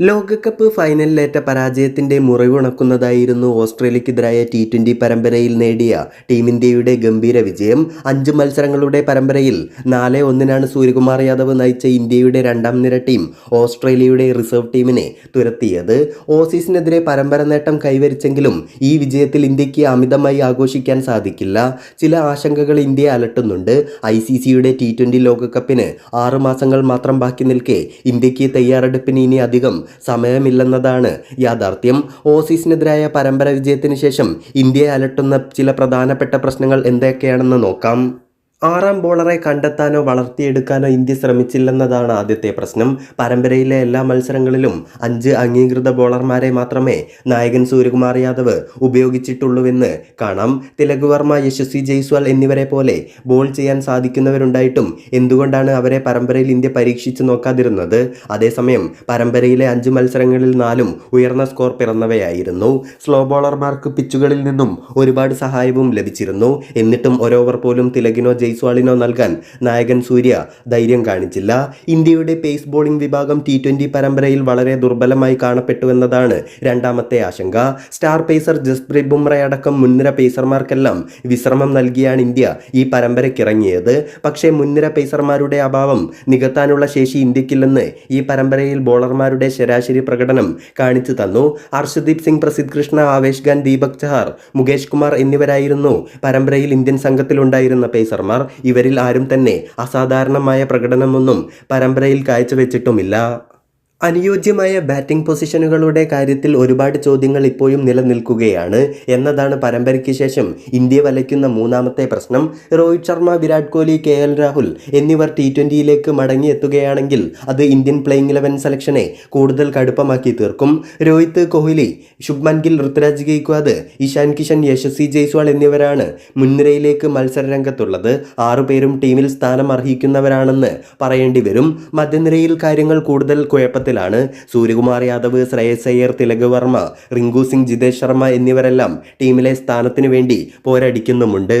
ലോകകപ്പ് ഫൈനലിലേറ്റ പരാജയത്തിന്റെ മുറിവുണക്കുന്നതായിരുന്നു ഓസ്ട്രേലിയക്കെതിരായ T twenty പരമ്പരയിൽ നേടിയ ടീം ഇന്ത്യയുടെ ഗംഭീര വിജയം. അഞ്ച് മത്സരങ്ങളുടെ പരമ്പരയിൽ നാല് ഒന്നിനാണ് സൂര്യകുമാർ യാദവ് നയിച്ച ഇന്ത്യയുടെ രണ്ടാം നിര ടീം ഓസ്ട്രേലിയയുടെ റിസർവ് ടീമിനെ തുരത്തിയത്. ഓസീസിനെതിരെ പരമ്പര നേട്ടം കൈവരിച്ചെങ്കിലും ഈ വിജയത്തിൽ ഇന്ത്യയ്ക്ക് അമിതമായി ആഘോഷിക്കാൻ സാധിക്കില്ല. ചില ആശങ്കകൾ ഇന്ത്യയെ അലട്ടുന്നുണ്ട്. ഐ സി സിയുടെ ടി ട്വന്റി ലോകകപ്പിന് ആറ് മാസങ്ങൾ മാത്രം ബാക്കി നിൽക്കെ ഇന്ത്യയ്ക്ക് തയ്യാറെടുപ്പിന് ഇനി അധികം സമയമില്ലെന്നതാണ് യാഥാർത്ഥ്യം. ഓസീസിനെതിരായ പരമ്പര വിജയത്തിന് ശേഷം ഇന്ത്യയെ അലട്ടുന്ന ചില പ്രധാനപ്പെട്ട പ്രശ്നങ്ങൾ എന്തൊക്കെയാണെന്ന് നോക്കാം. ആറാം ബോളറെ കണ്ടെത്താനോ വളർത്തിയെടുക്കാനോ ഇന്ത്യ ശ്രമിച്ചില്ലെന്നതാണ് ആദ്യത്തെ പ്രശ്നം. പരമ്പരയിലെ എല്ലാ മത്സരങ്ങളിലും അഞ്ച് അംഗീകൃത ബോളർമാരെ മാത്രമേ നായകൻ സൂര്യകുമാർ യാദവ് ഉപയോഗിച്ചിട്ടുള്ളൂവെന്ന് കാണാം. തിലക് വർമ്മ യശസ്വി ജയ്സ്വാൾ എന്നിവരെ പോലെ ബോൾ ചെയ്യാൻ സാധിക്കുന്നവരുണ്ടായിട്ടും എന്തുകൊണ്ടാണ് അവരെ പരമ്പരയിൽ ഇന്ത്യ പരീക്ഷിച്ചു നോക്കാതിരുന്നത്? അതേസമയം പരമ്പരയിലെ അഞ്ച് മത്സരങ്ങളിൽ നാലും ഉയർന്ന സ്കോർ പിറന്നവയായിരുന്നു. സ്ലോ ബോളർമാർക്ക് പിച്ചുകളിൽ നിന്നും ഒരുപാട് സഹായവും ലഭിച്ചിരുന്നു. എന്നിട്ടും ഒരോവർ പോലും തിലകിനോ ജയ്സ്വാളിനോ നൽകാൻ നായകൻ സൂര്യ ധൈര്യം കാണിച്ചില്ല. ഇന്ത്യയുടെ പേസ് ബോളിംഗ് വിഭാഗം ടി ട്വന്റി പരമ്പരയിൽ വളരെ ദുർബലമായി കാണപ്പെട്ടുവെന്നതാണ് രണ്ടാമത്തെ ആശങ്ക. സ്റ്റാർ പേസർ ജസ്പ്രീത് ബുംറ അടക്കം മുൻനിര പേസർമാർക്കെല്ലാം വിശ്രമം നൽകിയാണ് ഇന്ത്യ ഈ പരമ്പരയ്ക്കിറങ്ങിയത്. പക്ഷേ മുൻനിര പേസർമാരുടെ അഭാവം നികത്താനുള്ള ശേഷി ഇന്ത്യക്കില്ലെന്ന് ഈ പരമ്പരയിൽ ബോളർമാരുടെ ശരാശരി പ്രകടനം കാണിച്ചു തന്നു. അർഷദീപ് സിംഗ് പ്രസിദ് കൃഷ്ണ ആവേശ് ഖാൻ ദീപക് ചഹാർ മുകേഷ് കുമാർ എന്നിവരായിരുന്നു പരമ്പരയിൽ ഇന്ത്യൻ സംഘത്തിലുണ്ടായിരുന്ന പേസർമാർ. ഇവരിൽ ആരും തന്നെ അസാധാരണമായ പ്രകടനമൊന്നും പരമ്പരയിൽ കാഴ്ചവെച്ചിട്ടുമില്ല. അനുയോജ്യമായ ബാറ്റിംഗ് പൊസിഷനുകളുടെ കാര്യത്തിൽ ഒരുപാട് ചോദ്യങ്ങൾ ഇപ്പോഴും നിലനിൽക്കുകയാണ്. എന്നതാണ് പരമ്പരയ്ക്ക് ശേഷം ഇന്ത്യ വലയ്ക്കുന്ന മൂന്നാമത്തെ പ്രശ്നം. രോഹിത് ശർമ്മ വിരാട് കോഹ്ലി കെ എൽ രാഹുൽ എന്നിവർ ടി ട്വന്റിയിലേക്ക് മടങ്ങിയെത്തുകയാണെങ്കിൽ അത് ഇന്ത്യൻ പ്ലേയിങ് ഇലവൻ സെലക്ഷനെ കൂടുതൽ കടുപ്പമാക്കി തീർക്കും. രോഹിത് കോഹ്ലി ശുഭ്മൻ ഗിൽ ഋതുരാജ് ഗെയ്ക്വാദ് ഇഷാൻ കിഷൻ യശസ്വി ജയ്സ്വാൾ എന്നിവരാണ് മുൻനിരയിലേക്ക് മത്സരരംഗത്തുള്ളത്. ആറുപേരും ടീമിൽ സ്ഥാനം അർഹിക്കുന്നവരാണെന്ന് പറയേണ്ടി വരും. മധ്യനിരയിൽ കാര്യങ്ങൾ കൂടുതൽ കുഴപ്പത്തിലാണ് സൂര്യകുമാർ യാദവ് ശ്രേയസ് അയ്യർ തിലക് വർമ്മ റിങ്കു സിംഗ് ജിതേഷ് ശർമ്മ എന്നിവരെല്ലാം ടീമിലെ സ്ഥാനത്തിനു വേണ്ടി പോരടിക്കുന്നുമുണ്ട്.